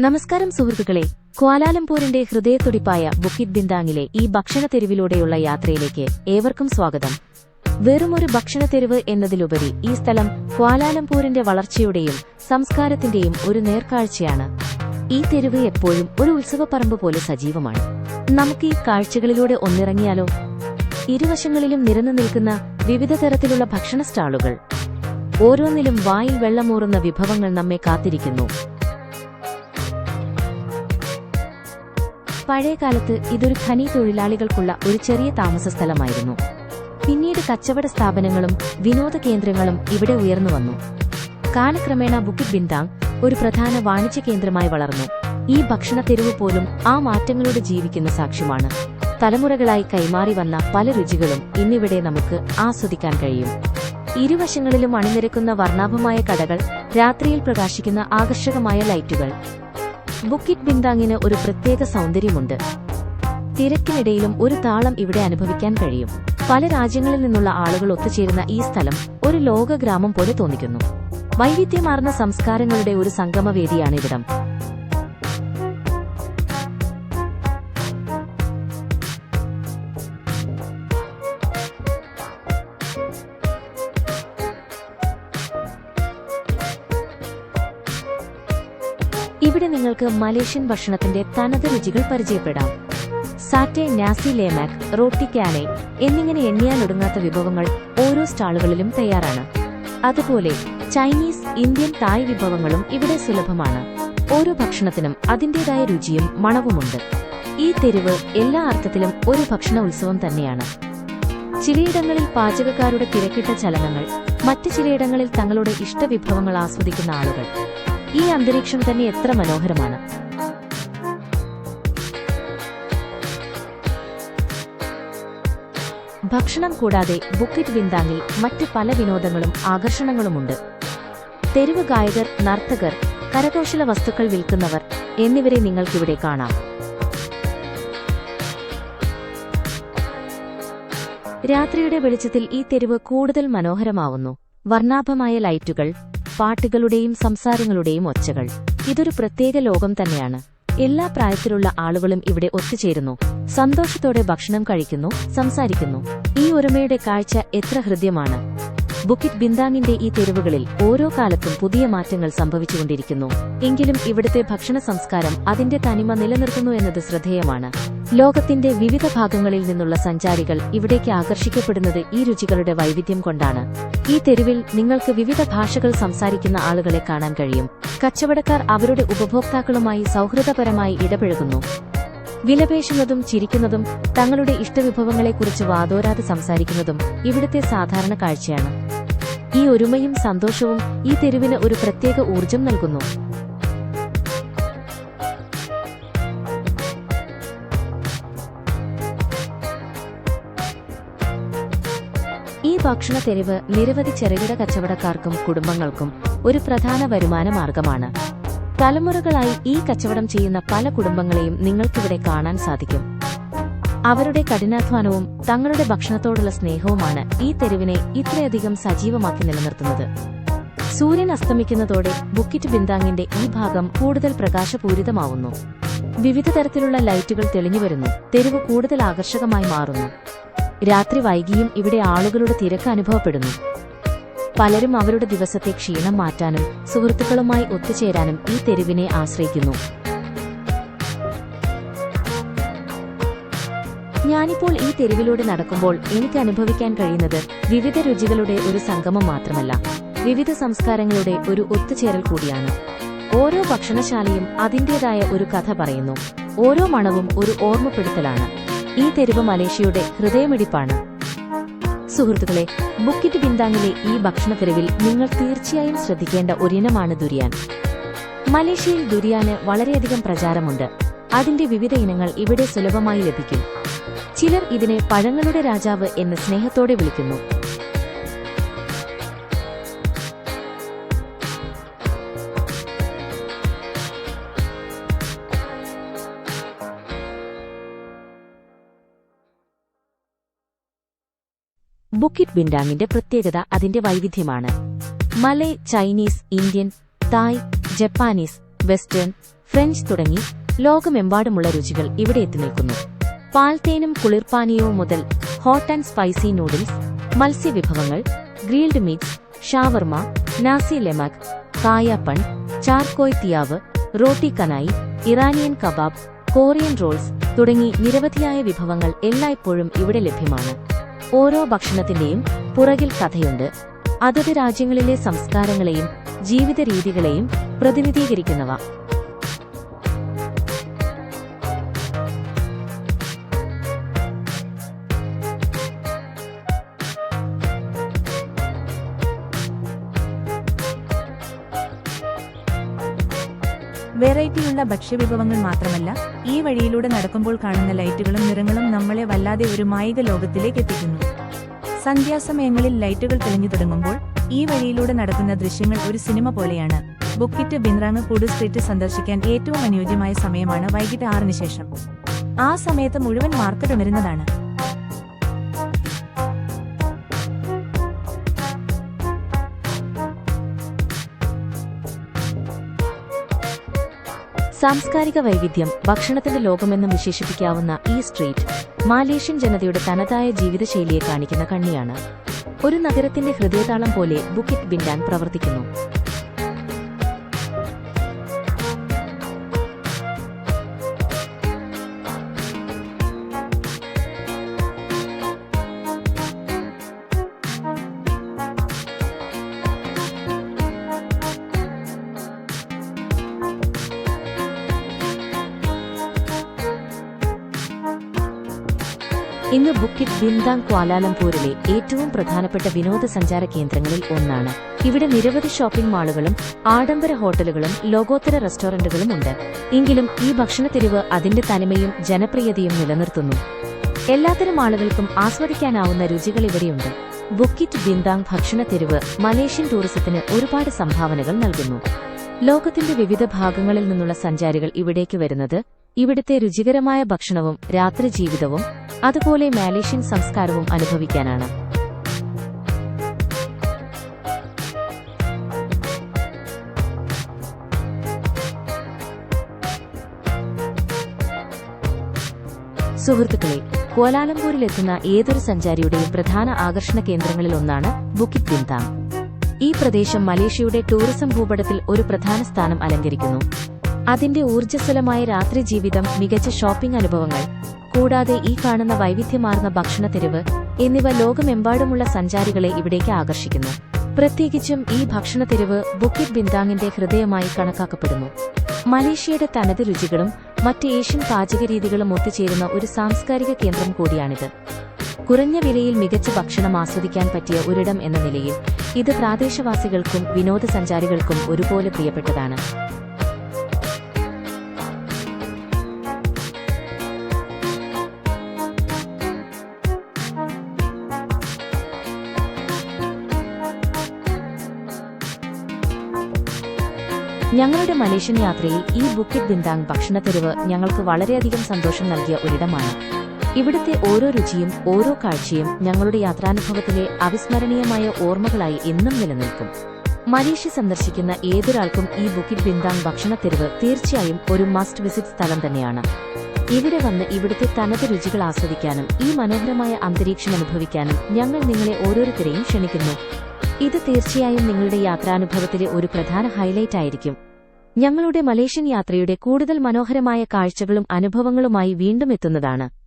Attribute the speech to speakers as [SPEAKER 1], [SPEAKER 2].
[SPEAKER 1] നമസ്കാരം സുഹൃത്തുക്കളെ. ക്വാലാലംപൂരിന്റെ ഹൃദയത്തുടിപ്പായ ബുക്കിത് ബിന്ദാങ്ങിലെ ഈ ഭക്ഷണ തെരുവിലൂടെയുള്ള യാത്രയിലേക്ക് ഏവർക്കും സ്വാഗതം. വെറുമൊരു ഭക്ഷണ തെരുവ് എന്നതിലുപരി ഈ സ്ഥലം ക്വാലാലംപൂരിന്റെ വളർച്ചയുടെയും സംസ്കാരത്തിന്റെയും ഒരു നേർക്കാഴ്ചയാണ്. ഈ തെരുവ് എപ്പോഴും ഒരു ഉത്സവപ്പറമ്പ് പോലെ സജീവമാണ്. നമുക്ക് ഈ കാഴ്ചകളിലൂടെ ഒന്നിറങ്ങിയാലോ? ഇരുവശങ്ങളിലും നിരന്നു നിൽക്കുന്ന വിവിധ തരത്തിലുള്ള ഭക്ഷണ സ്റ്റാളുകൾ. ഓരോന്നിലും വായിൽ വെള്ളമൂറുന്ന വിഭവങ്ങൾ നമ്മെ കാത്തിരിക്കുന്നു. പഴയകാലത്ത് ഇതൊരു ഖനി തൊഴിലാളികൾക്കുള്ള ഒരു ചെറിയ താമസ സ്ഥലമായിരുന്നു പിന്നീട് കച്ചവട സ്ഥാപനങ്ങളും വിനോദ കേന്ദ്രങ്ങളും ഇവിടെ ഉയർന്നു വന്നു. കാലക്രമേണ ബുക്കിത് ബിന്താങ് ഒരു പ്രധാന വാണിജ്യ കേന്ദ്രമായി വളർന്നു. ഈ ഭക്ഷണ തെരുവ് പോലും ആ മാറ്റങ്ങളോട് ജീവിക്കുന്ന സാക്ഷ്യമാണ്. തലമുറകളായി കൈമാറി വന്ന പല രുചികളും ഇന്നിവിടെ നമുക്ക് ആസ്വദിക്കാൻ കഴിയും. ഇരുവശങ്ങളിലും അണിനിരക്കുന്ന വർണാഭമായ കടകൾ രാത്രിയിൽ പ്രകാശിക്കുന്ന ആകർഷകമായ ലൈറ്റുകൾ ബുക്കിറ്റ് ബിന്ദാങ്ങിന് ഒരു പ്രത്യേക സൗന്ദര്യമുണ്ട്. തിരക്കിനിടയിലും ഒരു താളം ഇവിടെ അനുഭവിക്കാൻ കഴിയും. പല രാജ്യങ്ങളിൽ നിന്നുള്ള ആളുകൾ ഒത്തുചേരുന്ന ഈ സ്ഥലം ഒരു ലോക ഗ്രാമം പോലെ തോന്നിക്കുന്നു. വൈവിധ്യമാർന്ന സംസ്കാരങ്ങളുടെ ഒരു സംഗമവേദിയാണ് ഇവിടം. ഇവിടെ നിങ്ങൾക്ക് മലേഷ്യൻ ഭക്ഷണത്തിന്റെ തനത് രുചികൾ പരിചയപ്പെടാം. സാറ്റെ നാസി ലേമാക് റോട്ടി കാനെ എന്നിങ്ങനെ എണ്ണിയാലൊടുങ്ങാത്ത വിഭവങ്ങൾ ഓരോ സ്റ്റാളുകളിലും തയ്യാറാണ്. അതുപോലെ ചൈനീസ് ഇന്ത്യൻ തായ് വിഭവങ്ങളും ഇവിടെ സുലഭമാണ്. ഓരോ ഭക്ഷണത്തിനും അതിന്റേതായ രുചിയും മണവുമുണ്ട്. ഈ തെരുവ് എല്ലാ അർത്ഥത്തിലും ഒരു ഭക്ഷണ ഉത്സവം തന്നെയാണ്. ചിലയിടങ്ങളിൽ പാചകക്കാരുടെ തിരക്കിട്ട ചലനങ്ങൾ മറ്റു ചിലയിടങ്ങളിൽ തങ്ങളുടെ ഇഷ്ടവിഭവങ്ങൾ ആസ്വദിക്കുന്ന ആളുകൾ. ഈ അന്തരീക്ഷം തന്നെ എത്ര മനോഹരമാണ്. ഭക്ഷണം കൂടാതെ ബുക്കിറ്റ് വിന്താങ്ങിൽ മറ്റ് പല വിനോദങ്ങളും ആകർഷണങ്ങളുമുണ്ട്. തെരുവ് ഗായകർ നർത്തകർ കരകൗശല വസ്തുക്കൾ വിൽക്കുന്നവർ എന്നിവരെ നിങ്ങൾക്കിവിടെ കാണാം. രാത്രിയുടെ വെളിച്ചത്തിൽ ഈ തെരുവ് കൂടുതൽ മനോഹരമാവുന്നു. വർണാഭമായ ലൈറ്റുകൾ പാട്ടുകളുടെയും സംസാരങ്ങളുടെയും ഒച്ചകൾ. ഇതൊരു പ്രത്യേക ലോകം തന്നെയാണ്. എല്ലാ പ്രായത്തിലുള്ള ആളുകളും ഇവിടെ ഒത്തുചേരുന്നു. സന്തോഷത്തോടെ ഭക്ഷണം കഴിക്കുന്നു സംസാരിക്കുന്നു. ഈ ഒരുമയുടെ കാഴ്ച എത്ര ഹൃദ്യമാണ്. ബുക്കിറ്റ് ബിന്ദാങ്ങിന്റെ ഈ തെരുവുകളിൽ ഓരോ കാലത്തും പുതിയ മാറ്റങ്ങൾ സംഭവിച്ചുകൊണ്ടിരിക്കുന്നു. എങ്കിലും ഇവിടുത്തെ ഭക്ഷണ സംസ്കാരം അതിന്റെ തനിമ നിലനിർത്തുന്നു എന്നത് ശ്രദ്ധേയമാണ്. ലോകത്തിന്റെ വിവിധ ഭാഗങ്ങളിൽ നിന്നുള്ള സഞ്ചാരികൾ ഇവിടേക്ക് ആകർഷിക്കപ്പെടുന്നത് ഈ രുചികളുടെ വൈവിധ്യം കൊണ്ടാണ്. ഈ തെരുവിൽ നിങ്ങൾക്ക് വിവിധ ഭാഷകൾ സംസാരിക്കുന്ന ആളുകളെ കാണാൻ കഴിയും. കച്ചവടക്കാർ അവരുടെ ഉപഭോക്താക്കളുമായി സൗഹൃദപരമായി ഇടപഴകുന്നു. വിലപേശുന്നതും ചിരിക്കുന്നതും തങ്ങളുടെ ഇഷ്ടവിഭവങ്ങളെക്കുറിച്ച് വാതോരാതെ സംസാരിക്കുന്നതും ഇവിടുത്തെ സാധാരണ കാഴ്ചയാണ്. ഈ ഒരുമയും സന്തോഷവും ഈ തെരുവിന് ഒരു പ്രത്യേക ഊർജം നൽകുന്നു. ഈ ഭക്ഷണ തെരുവ് നിരവധി ചെറുകിട കച്ചവടക്കാർക്കും കുടുംബങ്ങൾക്കും ഒരു പ്രധാന വരുമാന മാർഗമാണ്. തലമുറകളായി ഈ കച്ചവടം ചെയ്യുന്ന പല കുടുംബങ്ങളെയും നിങ്ങൾക്കിവിടെ കാണാൻ സാധിക്കും. അവരുടെ കഠിനാധ്വാനവും തങ്ങളുടെ ഭക്ഷണത്തോടുള്ള സ്നേഹവുമാണ് ഈ തെരുവിനെ ഇത്രയധികം സജീവമാക്കി നിലനിർത്തുന്നത്. സൂര്യൻ അസ്തമിക്കുന്നതോടെ ബുക്കിറ്റ് ബിന്ദാങ്ങിന്റെ ഈ ഭാഗം കൂടുതൽ പ്രകാശപൂരിതമാവുന്നു. വിവിധ തരത്തിലുള്ള ലൈറ്റുകൾ തെളിഞ്ഞുവരുന്നു. തെരുവ് കൂടുതൽ ആകർഷകമായി മാറുന്നു. രാത്രി വൈകിയും ഇവിടെ ആളുകളുടെ തിരക്ക് അനുഭവപ്പെടുന്നു. പലരും അവരുടെ ദിവസത്തെ ക്ഷീണം മാറ്റാനും സുഹൃത്തുക്കളുമായി ഒത്തുചേരാനും ഈ തെരുവിനെ ആശ്രയിക്കുന്നു. ഞാനിപ്പോൾ ഈ തെരുവിലൂടെ നടക്കുമ്പോൾ എനിക്ക് അനുഭവിക്കാൻ കഴിയുന്നത് വിവിധ രുചികളുടെ ഒരു സംഗമം മാത്രമല്ല. വിവിധ സംസ്കാരങ്ങളുടെ ഒരു ഒത്തുചേരൽ കൂടിയാണ്. ഓരോ ഭക്ഷണശാലയും അതിന്റേതായ ഒരു കഥ പറയുന്നു. ഓരോ മണവും ഒരു ഓർമ്മപ്പെടുത്തലാണ്. ഈ തെരുവ് മലേഷ്യയുടെ ഹൃദയമിടിപ്പാണ്. സുഹൃത്തുക്കളെ ബുക്കിറ്റ് ബിന്ദാങ്ങിലെ ഈ ഭക്ഷണ തെരുവിൽ നിങ്ങൾ തീർച്ചയായും ശ്രദ്ധിക്കേണ്ട ഒരിനമാണ് ദുരിയാൻ. മലേഷ്യയിൽ ദുരിയാന് വളരെയധികം പ്രചാരമുണ്ട്. അതിന്റെ വിവിധ ഇനങ്ങൾ ഇവിടെ സുലഭമായി ലഭിക്കും. ചിലർ ഇതിനെ പഴങ്ങളുടെ രാജാവ് എന്ന് സ്നേഹത്തോടെ വിളിക്കുന്നു. ബുക്കിറ്റ് ബിൻഡാങ്ങിന്റെ പ്രത്യേകത അതിന്റെ വൈവിധ്യമാണ്. Malay Chinese Indian Thai Japanese Western French തുടങ്ങി ലോകമെമ്പാടുമുള്ള രുചികൾ ഇവിടെ എത്തിനിൽക്കുന്നു പാൽത്തേനും കുളിർപ്പാനീയവും മുതൽ hot and spicy noodles മത്സ്യവിഭവങ്ങൾ grilled meat shawarma nasi lemak കായാപ്പൺ char kway teow roti canai Iranian kebab Korean rolls തുടങ്ങി നിരവധിയായ വിഭവങ്ങൾ എല്ലായ്പ്പോഴും ഇവിടെ ലഭ്യമാണ്. ഓരോ ഭക്ഷണത്തിന്റെയും പുറകിൽ കഥയുണ്ട്. അതത് രാജ്യങ്ങളിലെ സംസ്കാരങ്ങളെയും ജീവിത രീതികളെയും പ്രതിനിധീകരിക്കുന്നവ.
[SPEAKER 2] വെറൈറ്റിയുള്ള ഭക്ഷ്യവിഭവങ്ങൾ മാത്രമല്ല ഈ വഴിയിലൂടെ നടക്കുമ്പോൾ കാണുന്ന ലൈറ്റുകളും നിറങ്ങളും നമ്മളെ വല്ലാതെ ഒരു മായിക ലോകത്തിലേക്ക് എത്തിക്കുന്നു. സന്ധ്യാസമയങ്ങളിൽ ലൈറ്റുകൾ തെളിഞ്ഞു തുടങ്ങുമ്പോൾ ഈ വഴിയിലൂടെ നടക്കുന്ന ദൃശ്യങ്ങൾ ഒരു സിനിമ പോലെയാണ്. ബുക്കിറ്റ് ബിന്ദ്രാങ് കുടു സ്ട്രീറ്റ് സന്ദർശിക്കാൻ ഏറ്റവും അനുയോജ്യമായ സമയമാണ് വൈകിട്ട് ആറിന് ശേഷം. ആ സമയത്ത് മുഴുവൻ മാർക്കറ്റ് ഉണരുന്നതാണ്
[SPEAKER 1] സാംസ്കാരിക വൈവിധ്യം ഭക്ഷണത്തിന്റെ ലോകമെന്നും വിശേഷിപ്പിക്കാവുന്ന ഈ സ്ട്രീറ്റ് മാലേഷ്യൻ ജനതയുടെ തനതായ ജീവിതശൈലിയെ കാണിക്കുന്ന കണ്ണിയാണ്. ഒരു നഗരത്തിന്റെ ഹൃദയതാളം പോലെ ബുക്കിറ്റ് ബിൻഡാൻ പ്രവർത്തിക്കുന്നു. ഇന്ന് ബുക്കിറ്റ് ബിന്ദാങ് ക്വാലാലംപൂരിലെ ഏറ്റവും പ്രധാനപ്പെട്ട വിനോദസഞ്ചാര കേന്ദ്രങ്ങളിൽ ഒന്നാണ്. ഇവിടെ നിരവധി ഷോപ്പിംഗ് മാളുകളും ആഡംബര ഹോട്ടലുകളും ലോകോത്തര റെസ്റ്റോറന്റുകളും ഉണ്ട്. എങ്കിലും ഈ ഭക്ഷണത്തെരുവ് അതിന്റെ തനിമയും ജനപ്രിയതയും നിലനിർത്തുന്നു. എല്ലാത്തരം ആളുകൾക്കും ആസ്വദിക്കാനാവുന്ന രുചികൾ ഇവിടെയുണ്ട്. ബുക്കിറ്റ് ബിന്ദാങ് ഭക്ഷണത്തെരുവ് മലേഷ്യൻ ടൂറിസത്തിന് ഒരുപാട് സംഭാവനകൾ നൽകുന്നു. ലോകത്തിന്റെ വിവിധ ഭാഗങ്ങളിൽ നിന്നുള്ള സഞ്ചാരികൾ ഇവിടേക്ക് വരുന്നത് ഇവിടുത്തെ രുചികരമായ ഭക്ഷണവും രാത്രി ജീവിതവും അതുപോലെ മാലേഷ്യൻ സംസ്കാരവും അനുഭവിക്കാനാണ്. സുഹൃത്തുക്കളെ കോലാലംപൂരിലെത്തുന്ന ഏതൊരു സഞ്ചാരിയുടെയും പ്രധാന ആകർഷണ കേന്ദ്രങ്ങളിൽ ഒന്നാണ് ബുക്കിറ്റ് ബിന്താങ് ഈ പ്രദേശം മലേഷ്യയുടെ ടൂറിസം ഭൂപടത്തിൽ ഒരു പ്രധാന സ്ഥാനം അലങ്കരിക്കുന്നു. അതിന്റെ ഊർജസ്വലമായ രാത്രി ജീവിതം മികച്ച ഷോപ്പിംഗ് അനുഭവങ്ങൾ കൂടാതെ ഈ കാണുന്ന വൈവിധ്യമാർന്ന ഭക്ഷണത്തെരുവ് എന്നിവ ലോകമെമ്പാടുമുള്ള സഞ്ചാരികളെ ഇവിടേക്ക് ആകർഷിക്കുന്നു. പ്രത്യേകിച്ചും ഈ ഭക്ഷണത്തെരുവ് ബുക്കിറ്റ് ബിന്ദാങ്ങിന്റെ ഹൃദയമായി കണക്കാക്കപ്പെടുന്നു. മലേഷ്യയുടെ തനത് രുചികളും മറ്റ് ഏഷ്യൻ പാചകരീതികളും ഒത്തുചേരുന്ന ഒരു സാംസ്കാരിക കേന്ദ്രം കൂടിയാണിത്. കുറഞ്ഞ വിലയിൽ മികച്ച ഭക്ഷണം ആസ്വദിക്കാൻ പറ്റിയ ഒരിടം എന്ന നിലയിൽ ഇത് പ്രാദേശവാസികൾക്കും വിനോദസഞ്ചാരികൾക്കും ഒരുപോലെ പ്രിയപ്പെട്ടതാണ്. ഞങ്ങളുടെ മലേഷ്യൻ യാത്രയിൽ ഈ ബുക്കിറ്റ് ബിന്ദാങ് ഭക്ഷണത്തെരുവ് ഞങ്ങൾക്ക് വളരെയധികം സന്തോഷം നൽകിയ ഒരിടമാണ്. ഇവിടുത്തെ ഓരോ രുചിയും ഓരോ കാഴ്ചയും ഞങ്ങളുടെ യാത്രാനുഭവത്തിലെ അവിസ്മരണീയമായ ഓർമ്മകളായി എന്നും നിലനിൽക്കും. മലേഷ്യ സന്ദർശിക്കുന്ന ഏതൊരാൾക്കും ഈ ബുക്കിറ്റ് ബിന്താങ് ഭക്ഷണത്തെരുവ് തീർച്ചയായും ഒരു മസ്റ്റ് വിസിറ്റ് സ്ഥലം തന്നെയാണ്. ഇവിടെ വന്ന് ഇവിടുത്തെ തനത് രുചികൾ ആസ്വദിക്കാനും ഈ മനോഹരമായ അന്തരീക്ഷം അനുഭവിക്കാനും ഞങ്ങൾ നിങ്ങളെ ഓരോരുത്തരെയും ക്ഷണിക്കുന്നു. ഇത് തീർച്ചയായും നിങ്ങളുടെ യാത്രാനുഭവത്തിലെ ഒരു പ്രധാന ഹൈലൈറ്റ് ആയിരിക്കും. ഞങ്ങളുടെ മലേഷ്യൻ യാത്രയുടെ കൂടുതൽ മനോഹരമായ കാഴ്ചകളും അനുഭവങ്ങളുമായി വീണ്ടും എത്തുന്നതാണ്.